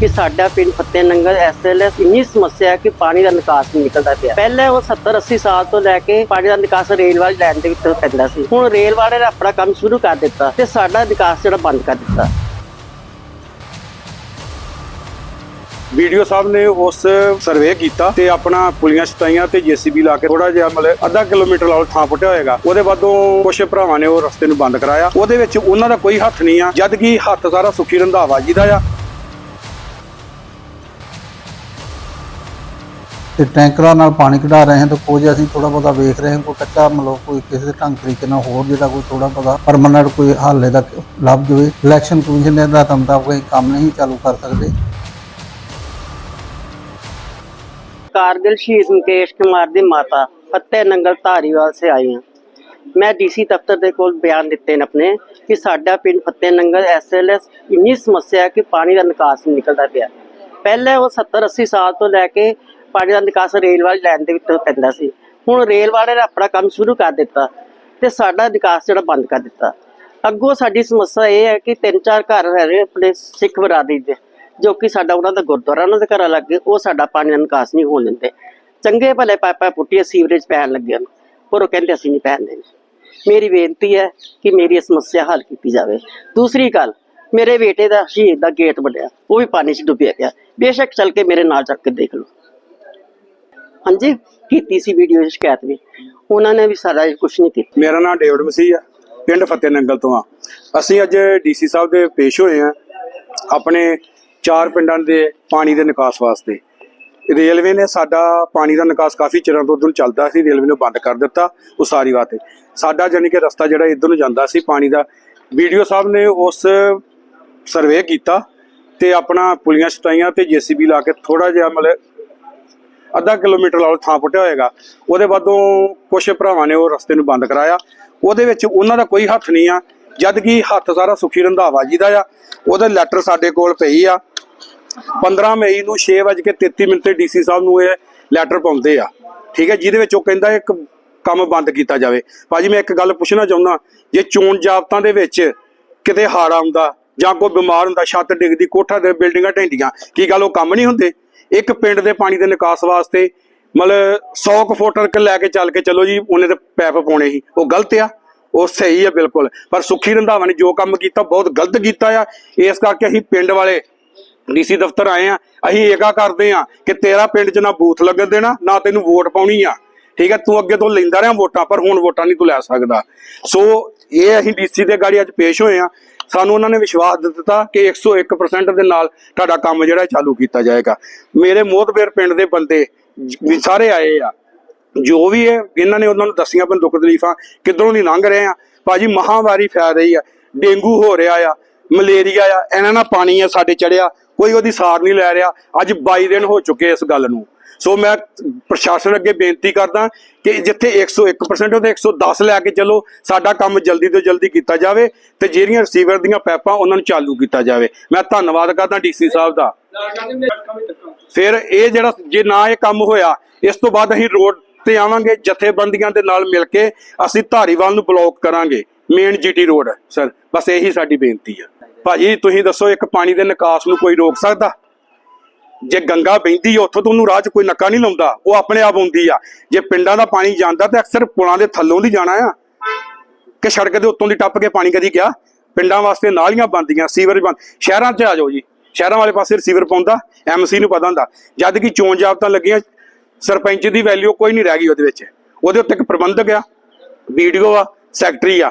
ਕਿ ਸਾਡਾ ਪਿੰਡ ਫਤਿਹ ਨੰਗਲ ਐਸਐਲਐਸ ਇੰਨੀ ਸਮੱਸਿਆ ਹੈ ਕਿ ਪਾਣੀ ਦਾ ਨਿਕਾਸ ਨਹੀਂ ਨਿਕਲਦਾ ਪਿਆ। ਪਹਿਲੇ ਉਹ 70 80 ਸਾਲ ਤੋਂ ਲੈ ਕੇ ਪਾਣੀ ਦਾ ਨਿਕਾਸ ਰੇਲ ਲਾਈਨ ਦੇ ਵਿੱਚ ਪੈਂਦਾ ਸੀ। ਹੁਣ ਰੇਲ ਵਾਲੇ ਨੇ ਆਪਣਾ ਕੰਮ ਸ਼ੁਰੂ ਕਰ ਦਿੱਤਾ ਤੇ ਸਾਡਾ ਨਿਕਾਸ ਜਿਹੜਾ ਬੰਦ ਕਰ ਦਿੱਤਾ। ਵੀਡੀਓ ਸਾਹਿਬ ਨੇ ਉਸ ਸਰਵੇ ਕੀਤਾ ਤੇ ਆਪਣਾ ਪੁਲੀਆਂ ਸਤਾਈਆਂ ਤੇ ਜੀਸੀਬੀ ਲਾ ਕੇ ਥੋੜਾ ਜਿਹਾ ਮਤਲਬ ਅੱਧਾ ਕਿਲੋਮੀਟਰ ਲਾਲ ਥਾਂ ਪੁੱਟਿਆ ਹੋਏਗਾ। ਉਹਦੇ ਬਾਅਦੋਂ ਕੁਛ ਭਰਾਵਾਂ ਨੇ ਉਹ ਰਸਤੇ ਨੂੰ ਬੰਦ ਕਰਾਇਆ। ਉਹਦੇ ਵਿੱਚ ਉਹਨਾਂ ਦਾ ਕੋਈ ਹੱਥ ਨਹੀਂ ਆ। ਜਦ ਕਿ ਹੱਥ ਸਾਰਾ ਸੁਖੀ ਰੰਧਾਵਾ ਜੀ ਦਾ ਆ। ਤੇ ਟੈਂਕਰਾਂ ਨਾਲ ਪਾਣੀ ਕਢਾ ਰਹੇ ਹਾਂ ਤਾਂ ਕੁਝ ਅਸੀਂ ਥੋੜਾ ਬਹੁਤਾ ਵੇਖ ਰਹੇ ਹਾਂ ਕੋਈ ਕੱਚਾ ਮਤਲਬ ਕੋਈ ਕਿਸੇ ਢੰਗ ਤਰੀਕੇ ਨਾਲ ਹੋਰ ਜਿਹੜਾ ਕੋਈ ਥੋੜਾ ਬਹੁਤਾ ਪਰਮਾਨੈਂਟ ਕੋਈ ਹੱਲ ਇਹਦਾ ਲੱਭ ਜਾਵੇ ਇਲੈਕਸ਼ਨ ਕਮਿਸ਼ਨ ਦੇ ਹਦਾਇਤਾਂ ਮੁਤਾਬਕ ਅਸੀਂ ਕੰਮ ਨਹੀਂ ਚਾਲੂ ਕਰ ਸਕਦੇ कारगिल शहीद मुकेश कुमार ਦੀ ਮਾਤਾ ਫਤਿਹ ਨੰਗਲ ਧਾਰੀਵਾਲ ਸੇ ਆਈ ਹਾਂ ਮੈਂ ਡੀਸੀ ਦਫ਼ਤਰ ਦੇ ਕੋਲ ਬਿਆਨ ਦਿੱਤੇ ਨੇ ਆਪਣੇ ਕਿ ਸਾਡਾ ਪਿੰਡ ਫਤਿਹ ਨੰਗਲ ਐਸਐਲਐਸ ਇੰਨੀ ਸਮੱਸਿਆ ਹੈ ਕਿ ਪਾਣੀ ਦਾ ਨਿਕਾਸ ਨਹੀਂ ਨਿਕਲਦਾ ਪਿਆ ਪਹਿਲੇ ਉਹ 70 80 ਸਾਲ ਤੋਂ ਲੈ ਕੇ ਪਾਣੀ ਦਾ ਨਿਕਾਸ ਰੇਲ ਵਾਲੀ ਲਾਈਨ ਦੇ ਵਿੱਚ ਪੈਂਦਾ ਸੀ। ਹੁਣ ਰੇਲ ਵਾਲੇ ਨੇ ਆਪਣਾ ਕੰਮ ਸ਼ੁਰੂ ਕਰ ਦਿੱਤਾ ਤੇ ਸਾਡਾ ਨਿਕਾਸ ਜਿਹੜਾ ਬੰਦ ਕਰ ਦਿੱਤਾ। ਅੱਗੋਂ ਸਾਡੀ ਸਮੱਸਿਆ ਇਹ ਹੈ ਕਿ ਤਿੰਨ ਚਾਰ ਘਰ ਹੈਗੇ ਆਪਣੇ ਸਿੱਖ ਬਰਾਦਰੀ ਦੇ, ਜੋ ਕਿ ਸਾਡਾ ਉਹਨਾਂ ਦਾ ਗੁਰਦੁਆਰਾ, ਉਹਨਾਂ ਦੇ ਘਰਾਂ ਲੱਗ ਗਏ ਉਹ ਸਾਡਾ ਪਾਣੀ ਦਾ ਨਿਕਾਸ ਨਹੀਂ ਹੋਣ ਦਿੰਦੇ। ਚੰਗੇ ਭਲੇ ਪਾਈਪਾਂ ਪੁੱਟੀਆਂ ਸੀਵਰੇਜ ਪੈਣ ਲੱਗੇ ਹਨ ਪਰ ਉਹ ਕਹਿੰਦੇ, ਅਸੀਂ ਨਹੀਂ ਪੈਣ ਦੇਣੇ। ਮੇਰੀ ਬੇਨਤੀ ਹੈ ਕਿ ਮੇਰੀ ਇਹ ਸਮੱਸਿਆ ਹੱਲ ਕੀਤੀ ਜਾਵੇ। ਦੂਸਰੀ ਗੱਲ, ਮੇਰੇ ਬੇਟੇ ਦਾ ਸ਼ਹੀਦ ਦਾ ਗੇਟ ਬਣਿਆ, ਉਹ ਵੀ ਪਾਣੀ 'ਚ ਡੁੱਬਿਆ ਗਿਆ। ਬੇਸ਼ੱਕ ਚੱਲ ਕੇ ਮੇਰੇ ਨਾਲ ਚੱਲ ਕੇ ਦੇਖ ਲਓ। ਹਾਂਜੀ, ਕੀਤੀ ਸੀ ਵੀਡੀਓ 'ਚ ਸ਼ਿਕਾਇਤ ਵੀ। ਉਹਨਾਂ ਨੇ ਵੀ ਸਾਰਾ ਕੁਝ ਨਹੀਂ ਕੀਤਾ। ਮੇਰਾ ਨਾਮ ਡੇਵਿਡ ਮਸੀਹ ਆ, ਪਿੰਡ ਫਤਿਹ ਨੰਗਲ ਤੋਂ ਆ। ਅਸੀਂ ਅੱਜ ਡੀਸੀ ਸਾਹਿਬ ਦੇ ਪੇਸ਼ ਹੋਏ ਆ, ਆਪਣੇ ਚਾਰ ਪਿੰਡਾਂ ਦੇ ਪਾਣੀ ਦੇ ਨਿਕਾਸ ਵਾਸਤੇ। ਰੇਲਵੇ ਨੇ ਸਾਡਾ ਪਾਣੀ ਦਾ ਨਿਕਾਸ ਕਾਫੀ ਚਿਰਾਂ ਤੋਂ ਉਧਰ ਚੱਲਦਾ ਸੀ, ਰੇਲਵੇ ਨੇ ਬੰਦ ਕਰ ਦਿੱਤਾ ਉਸਾਰੀ ਵਾਸਤੇ ਸਾਡਾ ਜਾਨੀ ਕਿ ਰਸਤਾ ਜਿਹੜਾ ਇਧਰ ਨੂੰ ਜਾਂਦਾ ਸੀ ਪਾਣੀ ਦਾ, ਵੀਡੀਓ ਸਾਹਿਬ ਨੇ ਉਸ ਸਰਵੇ ਕੀਤਾ ਤੇ ਆਪਣਾ ਪੁਲੀਆਂ ਸਤਾਈਆਂ ਤੇ ਜੀਸੀਬੀ ਲਾ ਕੇ ਥੋੜਾ ਜਿਹਾ ਮਤਲਬ ਅੱਧਾ ਕਿਲੋਮੀਟਰ ਨਾਲ ਥਾਂ ਪੁੱਟਿਆ ਹੋਏਗਾ। ਉਹਦੇ ਬਾਅਦੋਂ ਕੁਛ ਭਰਾਵਾਂ ਨੇ ਉਹ ਰਸਤੇ ਨੂੰ ਬੰਦ ਕਰਾਇਆ। ਉਹਦੇ ਵਿੱਚ ਉਹਨਾਂ ਦਾ ਕੋਈ ਹੱਥ ਨਹੀਂ ਆ। ਜਦ ਕਿ ਹੱਥ ਸਾਰਾ ਸੁਖੀ ਰੰਧਾਵਾ ਜੀ ਦਾ ਆ। ਉਹਦੇ ਲੈਟਰ ਸਾਡੇ ਕੋਲ ਪਈ ਆ। 15 ਮਈ ਨੂੰ 6:33 ਮਿੰਟ ਤੇ ਡੀਸੀ ਸਾਹਿਬ ਨੂੰ ਇਹ ਲੈਟਰ ਪਾਉਂਦੇ ਆ। ਠੀਕ ਹੈ, ਜਿਹਦੇ ਵਿੱਚ ਉਹ ਕਹਿੰਦਾ ਇੱਕ ਕੰਮ ਬੰਦ ਕੀਤਾ ਜਾਵੇ। ਭਾਜੀ, ਮੈਂ ਇੱਕ ਗੱਲ ਪੁੱਛਣਾ ਚਾਹੁੰਦਾ, ਜੇ ਚੋਣ ਜਾਬਤਾਂ ਦੇ ਵਿੱਚ ਕਿਤੇ ਹਾੜ ਆਉਂਦਾ ਜਾਂ ਕੋਈ ਬਿਮਾਰ ਹੁੰਦਾ, ਛੱਤ ਡਿੱਗਦੀ, ਕੋਠਾ ਦੇ ਬਿਲਡਿੰਗਾਂ ਢਹਿੰਦੀਆਂ, ਕੀ ਗੱਲ ਉਹ ਕੰਮ ਨਹੀਂ ਹੁੰਦੇ? ਇੱਕ ਪਿੰਡ ਦੇ ਪਾਣੀ ਦੇ ਨਿਕਾਸ ਵਾਸਤੇ ਮਤਲਬ 100 ਕੁ ਫੁੱਟ ਤੱਕ ਲੈ ਕੇ ਚੱਲ ਕੇ ਚਲੋ ਜੀ, ਉਹਨੇ ਤੇ ਪੈਪ ਪਾਉਣੇ ਸੀ। ਉਹ ਗਲਤ ਆ, ਉਹ ਸਹੀ ਆ ਬਿਲਕੁਲ। ਪਰ ਸੁਖੀ ਰੰਧਾਵਾ ਨੇ ਜੋ ਕੰਮ ਕੀਤਾ, ਬਹੁਤ ਗਲਤ ਕੀਤਾ ਆ। ਇਸ ਕਰਕੇ ਅਸੀਂ ਪਿੰਡ ਵਾਲੇ ਡੀਸੀ ਦਫ਼ਤਰ ਆਏ ਆ। ਅਸੀਂ ਏਕਾ ਕਰਦੇ ਆ ਕਿ ਤੇਰਾ ਪਿੰਡ 'ਚ ਨਾ ਬੂਥ ਲੱਗਣ ਦੇਣਾ, ਨਾ ਤੈਨੂੰ ਵੋਟ ਪਾਉਣੀ ਆ। ਠੀਕ ਹੈ, ਤੂੰ ਅੱਗੇ ਤੋਂ ਲੈਂਦਾ ਰਿਹਾ ਵੋਟਾਂ, ਪਰ ਹੁਣ ਵੋਟਾਂ ਨਹੀਂ ਤੂੰ ਲੈ ਸਕਦਾ। ਸੋ ਇਹ ਅਸੀਂ ਡੀਸੀ ਦੇ ਗਾੜੀ ਅੱਜ ਪੇਸ਼ ਹੋਏ ਆ ਸਾਨੂੰ ਉਹਨਾਂ ਨੇ ਵਿਸ਼ਵਾਸ ਦਿੱਤਾ ਕਿ 101% ਦੇ ਨਾਲ ਤੁਹਾਡਾ ਕੰਮ ਜਿਹੜਾ ਚਾਲੂ ਕੀਤਾ ਜਾਏਗਾ। ਮੇਰੇ ਮੋਹਤਬੇਰ ਪਿੰਡ ਦੇ ਬੰਦੇ ਵੀ ਸਾਰੇ ਆਏ ਆ। ਜੋ ਵੀ ਹੈ ਇਹਨਾਂ ਨੇ ਉਹਨਾਂ ਨੂੰ ਦੱਸੀਆਂ ਆਪਣ ਦੁੱਖ ਤਕਲੀਫਾਂ, ਕਿੱਧਰੋਂ ਦੀ ਲੰਘ ਰਹੇ ਆ। ਭਾਜੀ ਮਹਾਮਾਰੀ ਫੈਲ ਰਹੀ ਆ। ਡੇਂਗੂ ਹੋ ਰਿਹਾ ਆ, ਮਲੇਰੀਆ ਆ, ਇਹਨਾਂ ਨਾਲ ਪਾਣੀ ਆ, ਸਾਡੇ ਚੜਿਆ। ਕੋਈ ਉਹਦੀ ਸਾਰ ਨਹੀਂ ਲੈ ਰਿਹਾ। ਅੱਜ 22 ਦਿਨ ਹੋ ਚੁੱਕੇ ਇਸ ਗੱਲ ਨੂੰ। ਸੋ ਮੈਂ ਪ੍ਰਸ਼ਾਸਨ ਅੱਗੇ ਬੇਨਤੀ ਕਰਦਾ ਕਿ ਜਿੱਥੇ 101% ਉਹਦੇ 110 ਲੈ ਕੇ ਚੱਲੋ, ਸਾਡਾ ਕੰਮ ਜਲਦੀ ਤੋਂ ਜਲਦੀ ਕੀਤਾ ਜਾਵੇ ਤੇ ਜਿਹੜੀਆਂ ਰਿਸੀਵਰ ਦੀਆਂ ਪੈਪਾਂ ਉਹਨਾਂ ਨੂੰ ਚਾਲੂ ਕੀਤਾ ਜਾਵੇ। ਮੈਂ ਧੰਨਵਾਦ ਕਰਦਾ ਡੀਸੀ ਸਾਹਿਬ ਦਾ। ਫਿਰ ਇਹ ਜਿਹੜਾ ਜੇ ਨਾ ਇਹ ਕੰਮ ਹੋਇਆ, ਇਸ ਤੋਂ ਬਾਅਦ ਅਸੀਂ ਰੋਡ ਤੇ ਆਵਾਂਗੇ, ਜਥੇਬੰਦੀਆਂ ਦੇ ਨਾਲ ਮਿਲ ਕੇ ਅਸੀਂ ਧਾਰੀਵਾਲ ਨੂੰ ਬਲੌਕ ਕਰਾਂਗੇ। Main GT road sir. ਬਸ ਇਹੀ ਸਾਡੀ ਬੇਨਤੀ ਆ। ਭਾਜੀ, ਤੁਸੀਂ ਦੱਸੋ, ਇੱਕ ਪਾਣੀ ਦੇ ਨਿਕਾਸ ਨੂੰ ਕੋਈ ਰੋਕ ਸਕਦਾ? ਜੇ ਗੰਗਾ ਬਹਿੰਦੀ ਆ, ਉੱਥੋਂ ਤੋਂ ਉਹਨੂੰ ਰਾਹ 'ਚ ਕੋਈ ਨੱਕਾ ਨਹੀਂ ਲਾਉਂਦਾ। ਉਹ ਆਪਣੇ ਆਪ ਆਉਂਦੀ ਆ। ਜੇ ਪਿੰਡਾਂ ਦਾ ਪਾਣੀ ਜਾਂਦਾ, ਤਾਂ ਅਕਸਰ ਪੁਲਾਂ ਦੇ ਥੱਲੋਂ ਦੀ ਜਾਣਾ ਆ। ਕਿ ਸੜਕ ਦੇ ਉੱਤੋਂ ਦੀ ਟੱਪ ਕੇ ਪਾਣੀ ਕਦੀ ਗਿਆ? ਪਿੰਡਾਂ ਵਾਸਤੇ ਨਾਲੀਆਂ ਬੰਦੀਆਂ ਸੀਵਰ ਬੰਦ ਸ਼ਹਿਰਾਂ 'ਚ ਆ ਜਾਓ ਜੀ। ਸ਼ਹਿਰਾਂ ਵਾਲੇ ਪਾਸੇ ਰਿਸੀਵਰ ਪਾਉਂਦਾ ਐਮਸੀ ਨੂੰ ਪਤਾ ਹੁੰਦਾ। ਜਦ ਕਿ ਚੋਣ ਜਾਬਤਾਂ ਲੱਗੀਆਂ, ਸਰਪੰਚ ਦੀ ਵੈਲਿਊ ਕੋਈ ਨਹੀਂ ਰਹਿ ਗਈ ਉਹਦੇ ਵਿੱਚ। ਉਹਦੇ ਉੱਤੇ ਇੱਕ ਪ੍ਰਬੰਧਕ ਆ, ਵੀਡੀਓ ਆ, ਸੈਕਟਰੀ ਆ।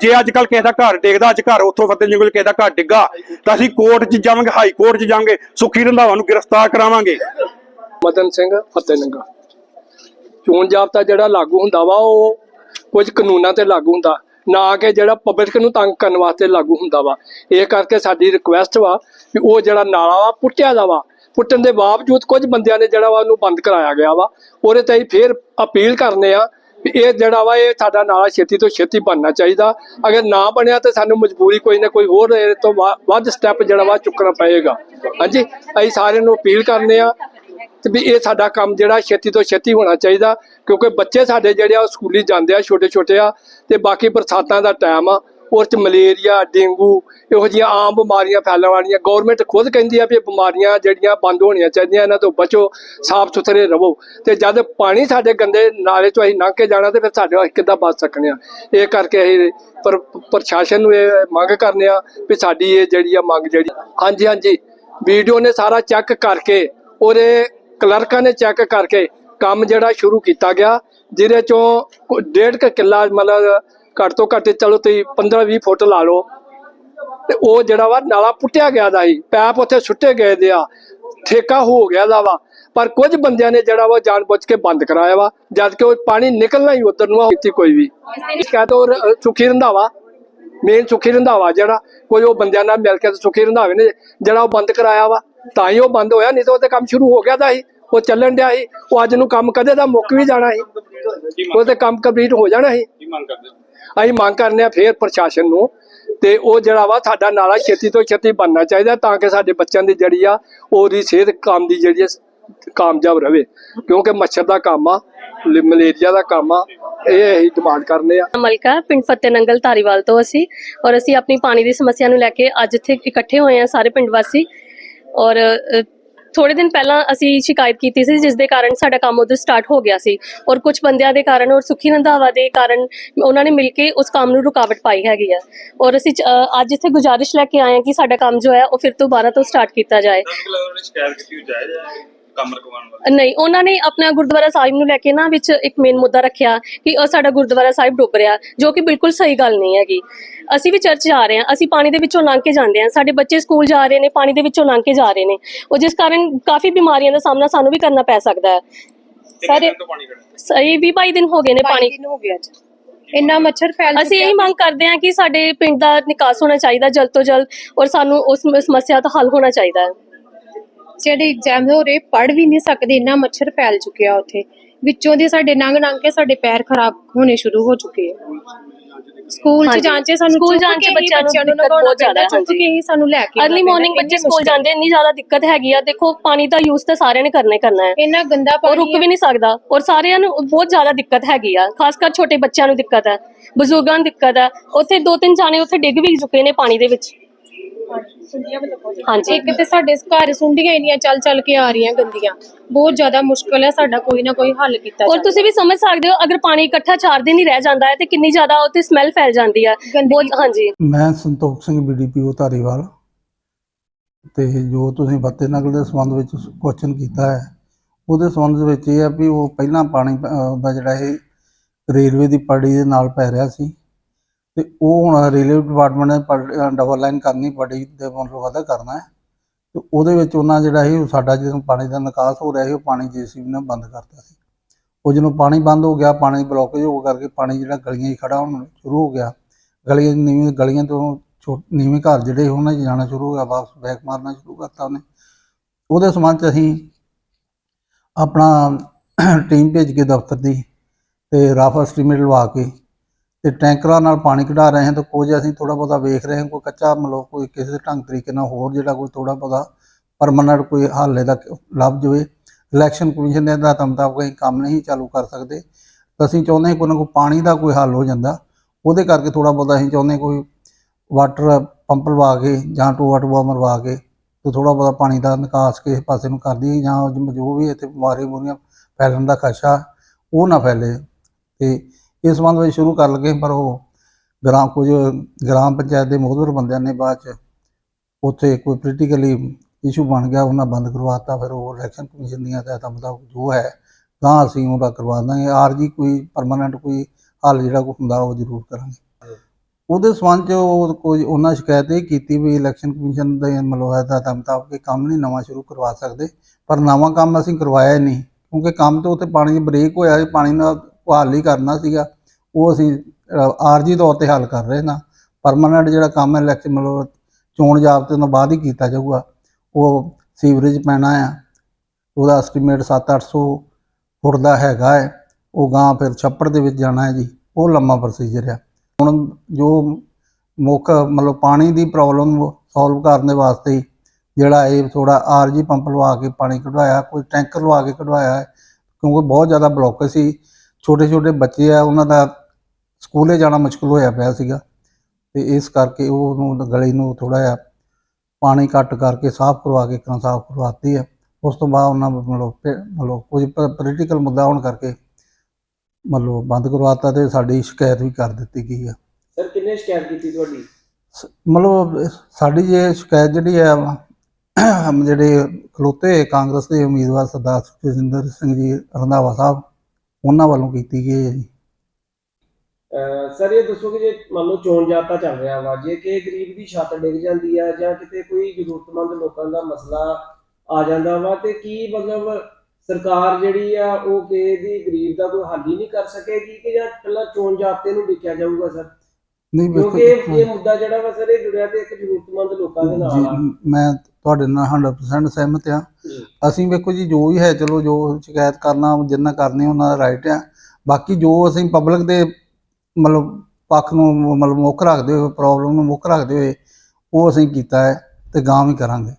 ਜੇ ਅੱਜ ਕੱਲ ਕਿਸੇ ਦਾ ਘਰ ਡਿੱਗਦਾ ਅੱਜ ਘਰ ਉੱਥੋਂ ਫਤਿਹ ਜੰਗਲ ਕਿਸੇ ਦਾ ਘਰ ਡਿੱਗਾ ਤਾਂ ਅਸੀਂ ਕੋਰਟ 'ਚ ਜਾਵਾਂਗੇ ਹਾਈ ਕੋਰਟ 'ਚ ਜਾਵਾਂਗੇ ਸੁੱਖੀ ਰੰਧਾਵਾ ਨੂੰ ਗ੍ਰਿਫਤਾਰ ਕਰਾਵਾਂਗੇ। ਮਦਨ ਸਿੰਘ ਫਤਿਹਨੰਗਾ ਚੋਣ ਜਾਬਤਾ ਜਿਹੜਾ ਲਾਗੂ ਹੁੰਦਾ ਵਾ ਉਹ ਕੁਝ ਕਾਨੂੰਨਾਂ ਤੇ ਲਾਗੂ ਹੁੰਦਾ। ਨਾ ਕਿ ਜਿਹੜਾ ਪਬਲਿਕ ਨੂੰ ਤੰਗ ਕਰਨ ਵਾਸਤੇ ਲਾਗੂ ਹੁੰਦਾ ਵਾ। ਇਹ ਕਰਕੇ ਸਾਡੀ ਰਿਕੁਐਸਟ ਵਾ ਕਿ ਉਹ ਜਿਹੜਾ ਨਾਲਾ ਵਾ ਪੁੱਟਿਆ ਦਾ ਵਾ। ਪੁੱਟਣ ਦੇ ਬਾਵਜੂਦ ਕੁਝ ਬੰਦਿਆਂ ਨੇ ਜਿਹੜਾ ਵਾ ਉਹਨੂੰ ਬੰਦ ਕਰਾਇਆ ਗਿਆ ਵਾ। ਉਹਦੇ ਤੇ ਅਸੀਂ ਫੇਰ ਅਪੀਲ ਕਰਨੇ ਆ ਵੀ ਇਹ ਜਿਹੜਾ ਵਾ, ਇਹ ਸਾਡਾ ਨਾਲਾ ਛੇਤੀ ਤੋਂ ਛੇਤੀ ਬਣਨਾ ਚਾਹੀਦਾ। ਅਗਰ ਨਾ ਬਣਿਆ ਤਾਂ ਸਾਨੂੰ ਮਜਬੂਰੀ ਕੋਈ ਨਾ ਕੋਈ ਹੋਰ ਇਹ ਤੋਂ ਵਾ- ਵੱਧ ਸਟੈਪ ਜਿਹੜਾ ਵਾ ਚੁੱਕਣਾ ਪਏਗਾ। ਹਾਂਜੀ, ਅਸੀਂ ਸਾਰਿਆਂ ਨੂੰ ਅਪੀਲ ਕਰਨੇ ਆ ਤੇ ਵੀ ਇਹ ਸਾਡਾ ਕੰਮ ਜਿਹੜਾ ਛੇਤੀ ਤੋਂ ਛੇਤੀ ਹੋਣਾ ਚਾਹੀਦਾ, ਕਿਉਂਕਿ ਬੱਚੇ ਸਾਡੇ ਜਿਹੜੇ ਆ ਉਹ ਸਕੂਲੀ ਜਾਂਦੇ ਆ ਛੋਟੇ ਛੋਟੇ ਆ ਤੇ ਬਾਕੀ ਬਰਸਾਤਾਂ ਦਾ ਟਾਈਮ ਆ। ਔਰ ਚ ਮਲੇਰੀਆ, ਡੇਂਗੂ, ਇਹੋ ਜਿਹੀਆਂ ਆਮ ਬਿਮਾਰੀਆਂ ਫੈਲਣ ਵਾਲੀਆਂ ਗਵਰਨਮੈਂਟ ਖੁਦ ਕਹਿੰਦੀ ਆ ਵੀ ਇਹ ਬਿਮਾਰੀਆਂ ਜਿਹੜੀਆਂ ਬੰਦ ਹੋਣੀਆਂ ਚਾਹੀਦੀਆਂ, ਇਹਨਾਂ ਤੋਂ ਬਚੋ, ਸਾਫ਼ ਸੁਥਰੇ ਰਹੋ। ਤੇ ਜਦ ਪਾਣੀ ਸਾਡੇ ਗੰਦੇ ਨਾਲੇ ਤੋਂ ਅਸੀਂ ਲੰਘ ਕੇ ਜਾਣਾ, ਤੇ ਫਿਰ ਸਾਡੇ ਅਸੀਂ ਕਿੱਦਾਂ ਬਚ ਸਕਨੇ ਆ? ਇਹ ਕਰਕੇ ਅਸੀਂ ਪਰ ਪ੍ਰਸ਼ਾਸਨ ਨੂੰ ਇਹ ਮੰਗ ਕਰਨੇ ਆ ਵੀ ਸਾਡੀ ਇਹ ਜਿਹੜੀ ਆ ਮੰਗ ਜਿਹੜੀ ਹਾਂਜੀ ਹਾਂਜੀ, ਵੀਡੀਓ ਨੇ ਸਾਰਾ ਚੈੱਕ ਕਰਕੇ, ਉਹਦੇ ਕਲਰਕਾਂ ਨੇ ਚੈੱਕ ਕਰਕੇ ਕੰਮ ਜਿਹੜਾ ਸ਼ੁਰੂ ਕੀਤਾ ਗਿਆ, ਜਿਹਦੇ ਚੋਂ ਡੇਢ ਕੁ ਕਿੱਲਾ ਮਤਲਬ ਘੱਟ ਤੋਂ ਘੱਟ ਚਲੋ ਤੁਸੀਂ 15 20 ਫੁੱਟ ਲਾ ਲਓ। ਤੇ ਉਹ ਜਿਹੜਾ ਵਾ ਨਾਲਾ ਪੁੱਟਿਆ ਗਿਆ ਦਾ ਸੀ, ਪੈਪ ਉੱਥੇ ਸੁੱਟੇ ਗਏ ਦੇ ਆ, ਠੇਕਾ ਹੋ ਗਿਆ ਦਾ ਵਾ। ਪਰ ਕੁਝ ਬੰਦਿਆਂ ਨੇ ਜਿਹੜਾ ਵਾ ਜਾਣਬੁੱਝ ਕੇ ਬੰਦ ਕਰਾਇਆ ਵਾ, ਜਦ ਕਿ ਉਹ ਪਾਣੀ ਨਿਕਲਣਾ ਹੀ ਉਧਰ ਨੂੰ ਕੀਤੀ ਕੋਈ ਵੀ। ਸ਼ਿਕਾਇਤ ਉਹ ਰੰਧਾਵਾ ਮੇਨ ਸੁੱਖੀ ਰੰਧਾਵਾ ਜਿਹੜਾ, ਕੋਈ ਉਹ ਬੰਦਿਆਂ ਨਾਲ ਮਿਲ ਕੇ ਸੁਖੀ ਰੰਧਾਵੇ ਨੇ, ਜਿਹੜਾ ਉਹ ਬੰਦ ਕਰਾਇਆ ਵਾ, ਤਾਂ ਹੀ ਉਹ ਬੰਦ ਹੋਇਆ, ਨਹੀਂ ਤਾਂ ਉਹ ਤੇ ਕੰਮ ਸ਼ੁਰੂ ਹੋ ਗਿਆ ਦਾ ਸੀ, ਉਹ ਚੱਲਣ ਡਿਆ ਸੀ, ਉਹ ਅੱਜ ਨੂੰ ਕੰਮ ਕਦੇ ਦਾ ਮੁੱਕ ਵੀ ਜਾਣਾ ਸੀ ਉਹ ਤੇ ਕੰਮ ਕੰਪਲੀਟ ਹੋ ਜਾਣਾ ਸੀ। ਅਸੀਂ ਮੰਗ ਕਰਨੇ ਆ ਫੇਰ ਪ੍ਰਸ਼ਾਸਨ ਨੂੰ ਤੇ ਉਹ ਜਿਹੜਾ ਵਾ ਸਾਡਾ ਨਾਲਾ ਛੇਤੀ ਤੋਂ ਛੇਤੀ ਬਣਨਾ ਚਾਹੀਦਾ ਤਾਂ ਕਿ ਸਾਡੇ ਬੱਚਿਆਂ ਦੀ ਜਿਹੜੀ ਆ ਉਹਦੀ ਸਿਹਤ ਕੰਮ ਦੀ ਜਿਹੜੀ ਕਾਮਯਾਬ ਰਵੇ ਕਿਉਂਕਿ ਮੱਛਰ ਦਾ ਕੰਮ ਆ ਮਲੇਰੀਆ ਦਾ ਕੰਮ ਆ, ਇਹ ਅਸੀਂ ਡਿਮਾਂਡ ਕਰਨੇ ਆ। ਮਲਕਾ, ਪਿੰਡ ਫਤਿਹ ਨੰਗਲ ਧਾਰੀਵਾਲ ਤੋਂ ਅਸੀਂ ਔਰ ਅਸੀਂ ਆਪਣੀ ਪਾਣੀ ਦੀ ਸਮੱਸਿਆ ਨੂੰ ਲੈ ਕੇ ਅੱਜ ਇੱਥੇ ਇਕੱਠੇ ਹੋਏ ਹਾਂ ਸਾਰੇ ਪਿੰਡ ਵਾਸੀ ਔਰ ਥੋੜੇ ਦਿਨ ਪਹਿਲਾਂ ਅਸੀਂ ਸ਼ਿਕਾਇਤ ਕੀਤੀ ਸੀ ਜਿਸ ਦੇ ਕਾਰਨ ਸਾਡਾ ਕੰਮ ਉਧਰ ਸਟਾਰਟ ਹੋ ਗਿਆ ਸੀ ਔਰ ਕੁਝ ਬੰਦਿਆਂ ਦੇ ਕਾਰਨ ਔਰ ਸੁਖੀ ਰੰਧਾਵਾ ਦੇ ਕਾਰਨ ਉਹਨਾਂ ਨੇ ਮਿਲ ਕੇ ਉਸ ਕੰਮ ਨੂੰ ਰੁਕਾਵਟ ਪਾਈ ਹੈਗੀ ਆ। ਔਰ ਅਸੀਂ ਅ, ਅੱਜ ਇੱਥੇ ਗੁਜ਼ਾਰਿਸ਼ ਲੈ ਕੇ ਆਏ ਹਾਂ ਕਿ ਸਾਡਾ ਕੰਮ ਜੋ ਹੈ ਉਹ ਫਿਰ ਤੋਂ ਦੁਬਾਰਾ ਤੋਂ ਸਟਾਰਟ ਕੀਤਾ ਜਾਏ। ਸ਼ਿਕਾਇਤ ਕੀਤੀ ਜਾਏ ਕੰਮ ਰਕਵਾਉਣ ਵਾਲਾ? ਨਹੀਂ ਉਹਨਾਂ ਨੇ ਆਪਣਾ ਗੁਰਦੁਆਰਾ ਸਾਹਿਬ ਨੂੰ ਲੈ ਕੇ ਨਾ ਵਿੱਚ ਇੱਕ ਮੇਨ ਮੁੱਦਾ ਰੱਖਿਆ ਕਿ ਉਹ ਸਾਡਾ ਗੁਰਦੁਆਰਾ ਸਾਹਿਬ ਡੁੱਬ ਰਿਹਾ ਜੋ ਕਿ ਬਿਲਕੁਲ ਸਹੀ ਗੱਲ ਨਹੀਂ ਹੈਗੀ। ਅਸੀਂ ਵੀ ਚਰਚ ਜਾ ਰਹੇ ਹਾਂ ਅਸੀਂ ਪਾਣੀ ਦੇ ਵਿੱਚੋਂ ਲੰਘ ਕੇ ਜਾਂਦੇ ਹਾਂ। ਸਾਡੇ ਬੱਚੇ ਸਕੂਲ ਜਾ ਰਹੇ ਨੇ ਪਾਣੀ ਦੇ ਵਿੱਚੋਂ ਲੰਘ ਕੇ ਜਾ ਰਹੇ ਨੇ। ਉਹ ਜਿਸ ਕਾਰਨ ਕਾਫੀ ਬਿਮਾਰੀਆਂ ਦਾ ਸਾਹਮਣਾ ਸਾਨੂੰ ਵੀ ਕਰਨਾ ਪੈ ਸਕਦਾ ਹੈ। ਸਾਰੇ ਸਹੀ 20 22 ਦਿਨ ਹੋ ਗਏ ਨੇ ਪਾਣੀ। ਦਿਨ ਹੋ ਗਿਆ ਅੱਜ। ਇੰਨਾ ਮੱਛਰ ਫੈਲ ਅਸੀਂ ਇਹੀ ਮੰਗ ਕਰਦੇ ਹਾਂ ਕਿ ਸਾਡੇ ਪਿੰਡ ਦਾ ਨਿਕਾਸ ਹੋਣਾ ਚਾਹੀਦਾ ਜਲਦ ਤੋਂ ਜਲਦ ਔਰ ਸਾਨੂੰ ਉਸ ਸਮੱਸਿਆ ਦਾ ਹੱਲ ਹੋਣਾ ਚਾਹੀਦਾ ਹੈ। ਜਿਹੜੇ ਐਗਜ਼ਾਮ ਹੋ ਰਹੇ ਪੜ ਵੀ ਨਹੀਂ ਸਕਦੇ ਇੰਨਾ ਮੱਛਰ ਫੈਲ ਚੁੱਕਿਆ ਉੱਥੇ। ਵਿੱਚੋਂ ਦੀ ਸਾਡੇ ਨੰਗ ਨੰਗ ਕੇ ਸਾਡੇ ਪੈਰ ਖਰਾਬ ਹੋਣੇ ਸ਼ੁਰੂ ਹੋ ਚੁੱਕੇ ਆ। ਸਕੂਲ ਚ ਹਾਂਜੀ। ਜਾਣ ਚ ਸਾਨੂੰ ਸਕੂਲ ਜਾਣ 'ਚ ਬੱਚਿਆਂ ਨੂੰ ਦਿੱਕਤ ਬਹੁਤ ਜ਼ਿਆਦਾ ਹੈ, ਹਾਂਜੀ। ਕੇ ਹੀ ਸਾਨੂੰ ਲੈ ਕੇ ਅਰਲੀ ਮਾਰਨਿੰਗ ਬੱਚੇ ਸਕੂਲ ਜਾਂਦੇ ਇੰਨੀ ਜ਼ਿਆਦਾ ਦਿੱਕਤ ਹੈਗੀ ਆ। ਦੇਖੋ ਪਾਣੀ ਦਾ ਯੂਜ਼ ਤਾਂ ਸਾਰਿਆਂ ਨੇ ਕਰਨਾ ਹੀ ਕਰਨਾ ਹੈ। ਇੰਨਾ ਗੰਦਾ ਪਾਣੀ ਰੁਕ ਵੀ ਨਹੀਂ ਸਕਦਾ। ਔਰ ਸਾਰਿਆਂ ਨੂੰ ਬਹੁਤ ਜ਼ਿਆਦਾ ਦਿੱਕਤ ਹੈਗੀ ਆ। ਖਾਸ ਕਰ ਛੋਟੇ ਬੱਚਿਆਂ ਨੂੰ ਦਿੱਕਤ ਹੈ ਬਜ਼ੁਰਗਾਂ ਨੂੰ ਦਿੱਕਤ ਹੈ। ਉੱਥੇ ਦੋ ਤਿੰਨ ਜਾਣੇ ਉੱਥੇ ਡਿੱਗ ਵੀ ਚੁੱਕੇ ਨੇ ਪਾਣੀ ਦੇ ਵਿੱਚ। ਹਾਂਜੀ ਇੱਕ ਤੇ ਸਾਡੇ ਘਰ ਸੁੰਡੀਆਂ ਇੰਨੀਆਂ ਚੱਲ ਚੱਲ ਕੇ ਆ ਰਹੀਆਂ ਗੰਦੀਆਂ। ਬਹੁਤ ਜ਼ਿਆਦਾ ਮੁਸ਼ਕਲ ਹੈ ਸਾਡਾ ਕੋਈ ਨਾ ਕੋਈ ਹੱਲ ਕੀਤਾ ਔਰ। ਤੁਸੀਂ ਵੀ ਸਮਝ ਸਕਦੇ ਹੋ ਅਗਰ ਪਾਣੀ ਇਕੱਠਾ 4 ਦਿਨ ਹੀ ਰਹਿ ਜਾਂਦਾ ਹੈ ਤੇ ਕਿੰਨੀ ਜ਼ਿਆਦਾ ਉੱਥੇ ਸਮੈਲ ਫੈਲ ਜਾਂਦੀ ਹੈ। ਬਹੁਤ ਹਾਂਜੀ। ਮੈਂ ਸੰਤੋਖ ਸਿੰਘ ਬੀਡੀਪੀਓ ਧਾਰੀਵਾਲ। ਤੇ ਜੋ ਤੁਸੀਂ ਫਤਿਹ ਨਗਰ ਦੇ ਸੰਬੰਧ ਵਿੱਚ ਕੁਐਸਚਨ ਕੀਤਾ ਹੈ ਉਹਦੇ ਸੰਬੰਧ ਵਿੱਚ ਇਹ ਆ ਵੀ ਉਹ ਪਹਿਲਾਂ ਪਾਣੀ ਦਾ ਜਿਹੜਾ ਇਹ ਰੇਲਵੇ ਦੀ ਪੜੀ ਦੇ ਨਾਲ ਪੈ ਰਿਹਾ ਸੀ। ਤੇ ਉਹ ਹੁਣ ਰੇਲਵੇ ਡਿਪਾਰਟਮੈਂਟ ਨੇ ਡਬਲ ਲਾਈਨ ਕਰਨੀ ਪੜੀ ਦੇ ਮਤਲਬ ਵਾਧਾ ਕਰਨਾ ਹੈ। ਤੇ ਉਹਦੇ ਵਿੱਚ ਉਹਨਾਂ ਜਿਹੜਾ ਸੀ, ਉਹ ਸਾਡਾ ਜਦੋਂ ਪਾਣੀ ਦਾ ਨਿਕਾਸ ਹੋ ਰਿਹਾ ਸੀ, ਉਹ ਪਾਣੀ ਜੀਸੀਬੀ ਨੇ ਬੰਦ ਕਰਤਾ ਸੀ। ਉਹ ਜਦੋਂ ਪਾਣੀ ਬੰਦ ਹੋ ਗਿਆ, ਪਾਣੀ ਬਲੋਕੇਜ ਹੋ ਕਰਕੇ ਪਾਣੀ ਜਿਹੜਾ ਗਲੀਆਂ 'ਚ ਖੜਾ ਹੋਣ ਸ਼ੁਰੂ ਹੋ ਗਿਆ। ਗਲੀਆਂ ਨੀਵੀਂ, ਗਲੀਆਂ ਤੋਂ ਛੋ ਨੀਵੇਂ ਘਰ ਜਿਹੜੇ ਉਹਨਾਂ 'ਚ ਜਾਣਾ ਸ਼ੁਰੂ ਹੋ ਗਿਆ, ਵਾਪਸ ਬੈਕ ਮਾਰਨਾ ਸ਼ੁਰੂ ਕਰਤਾ ਉਹਨੇ। ਉਹਦੇ ਸੰਬੰਧ 'ਚ ਅਸੀਂ ਆਪਣਾ ਟੀਮ ਭੇਜ ਕੇ ਦਫ਼ਤਰ ਦੀ ਤੇ ਰਫ ਐਸਟੀਮੇਟ ਲਵਾ ਕੇ ਤੇ ਟੈਂਕਰਾਂ ਨਾਲ ਪਾਣੀ ਕਢਾ ਰਹੇ ਹਾਂ ਤਾਂ ਕੁਝ ਅਸੀਂ ਥੋੜਾ ਬਹੁਤਾ ਵੇਖ ਰਹੇ ਹਾਂ, ਕੋਈ ਕੱਚਾ ਮਤਲਬ ਕੋਈ ਕਿਸੇ ਢੰਗ ਤਰੀਕੇ ਨਾਲ ਹੋਰ ਜਿਹੜਾ ਕੋਈ ਥੋੜਾ ਬਹੁਤਾ ਪਰਮਨੈਂਟ ਕੋਈ ਹੱਲ ਇਹਦਾ ਲੱਭ ਜਾਵੇ। ਇਲੈਕਸ਼ਨ ਕਮਿਸ਼ਨ ਦੇ ਹਦਾਇਤਾਂ ਮੁਤਾਬਕ ਅਸੀਂ ਕੰਮ ਨਹੀਂ ਚਾਲੂ ਕਰ ਸਕਦੇ। ਅਸੀਂ ਚਾਹੁੰਦੇ ਹਾਂ ਕੋਈ ਨਾ ਕੋਈ ਪਾਣੀ ਦਾ ਕੋਈ ਹੱਲ ਹੋ ਜਾਂਦਾ। ਉਹਦੇ ਕਰਕੇ ਥੋੜਾ ਬਹੁਤਾ ਅਸੀਂ ਚਾਹੁੰਦੇ ਕੋਈ ਵਾਟਰ ਪੰਪ ਲਵਾ ਕੇ ਜਾਂ ਟੂ ਟੂਆ ਟੂਆ ਮਰਵਾ ਕੇ ਤੇ ਥੋੜਾ ਬਹੁਤਾ ਪਾਣੀ ਦਾ ਨਿਕਾਸ ਕਿਸੇ ਪਾਸੇ ਨੂੰ ਕਰਦੀ ਜਾਂ ਜੋ- ਵੀ ਇੱਥੇ ਬਿਮਾਰੀ ਬੁਰੀਆਂ ਫੈਲਣ ਦਾ ਖਦਸ਼ਾ ਉਹ ਨਾ ਫੈਲੇ ਤੇ ਇਸ ਸੰਬੰਧ ਵਿੱਚ ਸ਼ੁਰੂ ਕਰ ਲਗੇ, ਪਰ ਉਹ ਗ੍ਰਾਮ, ਕੁਝ ਗ੍ਰਾਮ ਪੰਚਾਇਤ ਦੇ ਮੋਹਦਰ ਬੰਦਿਆਂ ਨੇ ਬਾਅਦ ਚ ਉੱਥੇ ਕੋਈ ਪੋਲੀਟੀਕਲੀ ਇਸ਼ੂ ਬਣ ਗਿਆ, ਉਹਨਾਂ ਬੰਦ ਕਰਵਾਤਾ, ਫਿਰ ਉਹ ਇਲੈਕਸ਼ਨ ਕਮਿਸ਼ਨ ਦੀਆਂ ਹਦਾਇਤਾਂ ਮੁਤਾਬਕ ਜੋ ਹੈ, ਤਾਂ ਅਸੀਂ ਉਹਦਾ ਕਰਵਾ ਦਾਂਗੇ। ਆਰਜੀ ਕੋਈ ਪਰਮਾਨੈਂਟ ਕੋਈ ਹੱਲ ਜਿਹੜਾ ਕੋਈ ਹੁੰਦਾ, ਉਹ ਜ਼ਰੂਰ ਕਰਾਂਗੇ। ਉਹਦੇ ਸੰਬੰਧ 'ਚ ਉਹ ਕੋਈ ਉਹਨਾਂ ਸ਼ਿਕਾਇਤ ਇਹ ਕੀਤੀ ਵੀ ਇਲੈਕਸ਼ਨ ਕਮਿਸ਼ਨ ਦੇ ਮਤਲਬ ਹਦਾਇਤਾਂ ਮੁਤਾਬਕ ਇਹ ਕੰਮ ਨਹੀਂ ਨਵਾਂ ਸ਼ੁਰੂ ਕਰਵਾ ਸਕਦੇ, ਪਰ ਨਵਾਂ ਕੰਮ ਅਸੀਂ ਕਰਵਾਇਆ ਹੀ ਨਹੀਂ, ਕਿਉਂਕਿ ਕੰਮ ਤੇ ਉੱਥੇ ਪਾਣੀ ਬ੍ਰੇਕ ਹੋਇਆ ਪਾਣੀ ਨਾਲ ਉਹ ਹੱਲ ਹੀ ਕਰਨਾ ਸੀਗਾ। ਉਹ ਅਸੀਂ ਆਰਜੀ ਤੌਰ ਤੇ ਹੱਲ ਕਰ ਰਹੇ ਨਾ ਪਰਮਾਨੈਂਟ ਜਿਹੜਾ ਕੰਮ ਹੈ ਇਲੈਕਸ਼ਨ ਮਤਲਬ ਚੋਣ ਜਾਬਤੇ ਤੋਂ ਬਾਅਦ ਹੀ ਕੀਤਾ ਜਾਊਗਾ। ਉਹ ਸੀਵਰੇਜ ਪੈਣਾ ਆ। ਉਹਦਾ ਐਸਟੀਮੇਟ 7-800 ਫੁੱਟ ਦਾ ਹੈਗਾ ਹੈ। ਉਹ ਗਾਂ ਫਿਰ ਛੱਪੜ ਦੇ ਵਿੱਚ ਜਾਣਾ ਹੈ ਜੀ। ਉਹ ਲੰਮਾ ਪ੍ਰੋਸੀਜਰ ਆ। ਹੁਣ ਜੋ ਮੁੱਖ ਮਤਲਬ ਪਾਣੀ ਦੀ ਪ੍ਰੋਬਲਮ ਸੋਲਵ ਕਰਨ ਦੇ ਵਾਸਤੇ ਜਿਹੜਾ ਇਹ ਥੋੜਾ ਆਰਜੀ ਪੰਪ ਲਵਾ ਕੇ ਪਾਣੀ ਕਢਵਾਇਆ, ਕੋਈ ਟੈਂਕਰ ਲਵਾ ਕੇ ਕਢਵਾਇਆ ਹੈ, ਕਿਉਂਕਿ ਬਹੁਤ ਜ਼ਿਆਦਾ ਬਲੌਕ ਸੀ। ਛੋਟੇ ਛੋਟੇ ਬੱਚੇ ਆ ਉਹਨਾਂ ਦਾ ਸਕੂਲੇ ਜਾਣਾ ਮੁਸ਼ਕਲ ਹੋਇਆ ਪਿਆ ਸੀਗਾ ਤੇ ਇਸ ਕਰਕੇ ਉਹ ਉਹਨੂੰ ਗਲੀ ਨੂੰ ਥੋੜਾ ਜਿਹਾ ਪਾਣੀ ਘੱਟ ਕਰਕੇ ਸਾਫ਼ ਕਰਵਾ ਕੇ ਕਰਾਂ ਸਾਫ਼ ਕਰਵਾਤੀ ਹੈ ਉਸ ਤੋਂ ਬਾਅਦ ਉਹਨਾਂ ਮਤਲਬ ਮਤਲਬ ਕੁਝ ਪੋਲੀਟੀਕਲ ਮੁੱਦਾ ਹੋਣ ਕਰਕੇ ਮਤਲਬ ਬੰਦ ਕਰਵਾਤਾ ਤੇ ਸਾਡੀ ਸ਼ਿਕਾਇਤ ਵੀ ਕਰ ਦਿੱਤੀ ਗਈ ਹੈ ਸਰ ਕਿੰਨੇ ਸ਼ਿਕਾਇਤ ਕੀਤੀ ਤੁਹਾਡੀ? ਮਤਲਬ ਸਾਡੀ ਜੇ ਸ਼ਿਕਾਇਤ ਜਿਹੜੀ ਹੈ ਹਮ ਜਿਹੜੇ ਖਲੋਤੇ ਕਾਂਗਰਸ ਦੇ ਉਮੀਦਵਾਰ ਸਰਦਾਰ ਸੁਖਜਿੰਦਰ ਸਿੰਘ ਜੀ ਰੰਧਾਵਾ ਸਾਹਿਬ ਉਹਨਾਂ ਵੱਲੋਂ ਕੀਤੀ ਗਈ ਹੈ ਜੀ। ਸਰ ਇਹ ਦੱਸੋ ਕਿ ਜੇ ਮੰਨ ਲਓ ਚੋਣ ਜਾਬਤਾ ਚੱਲ ਰਿਹਾ ਵਾ ਜੇ ਕਿ ਗਰੀਬ ਦੀ ਛੱਤ ਡਿੱਗ ਜਾਂਦੀ ਆ ਜਾਂ ਕਿਤੇ ਕੋਈ ਜ਼ਰੂਰਤਮੰਦ ਲੋਕਾਂ ਦਾ ਮਸਲਾ ਆ ਜਾਂਦਾ ਵਾ ਤੇ ਕੀ ਮਤਲਬ ਸਰਕਾਰ ਜਿਹੜੀ ਆ ਉਹ ਕਿਸੇ ਦੀ ਗਰੀਬ ਦਾ ਕੋਈ ਹੱਲ ਹੀ ਨਹੀਂ ਕਰ ਸਕੇਗੀ ਕਿ ਜਾਂ ਪਹਿਲਾਂ ਚੋਣ ਜਾਬਤੇ ਨੂੰ ਲਿਖਿਆ ਜਾਊਗਾ ਸਰ? ਨਹੀਂ ਕਿਉਂਕਿ ਇਹ- ਮੁੱਦਾ ਜਿਹੜਾ ਵਾ ਸਰ ਇਹ ਜੁੜਿਆ ਤੇ ਇੱਕ ਜ਼ਰੂਰਤਮੰਦ ਲੋਕਾਂ ਦੇ ਨਾਲ ਆ। ਮੈਂ ਤੁਹਾਡੇ ਨਾਲ 100% ਸਹਿਮਤ ਹਾਂ। ਜੀ। ਅਸੀਂ ਵੇਖੋ ਜੀ ਜੋ ਵੀ ਹੈ ਚਲੋ ਜੋ ਸ਼ਿਕਾਇਤ ਕਰਨਾ ਜਿੰਨਾ ਕਰਨੀ ਉਹਨਾਂ ਦਾ ਰਾਈਟ ਆ। ਬਾਕੀ ਜੋ ਅਸੀਂ ਪਬਲਿਕ ਦੇ ਮਤਲਬ ਪੱਖ ਨੂੰ ਮਤਲਬ ਮੁੱਖ ਰੱਖਦੇ ਹੋਏ ਪ੍ਰੋਬਲਮ ਨੂੰ ਮੁੱਖ ਰੱਖਦੇ ਹੋਏ ਉਹ ਅਸੀਂ ਕੀਤਾ ਹੈ ਤੇ ਗਾਂ ਵੀ ਕਰਾਂਗੇ।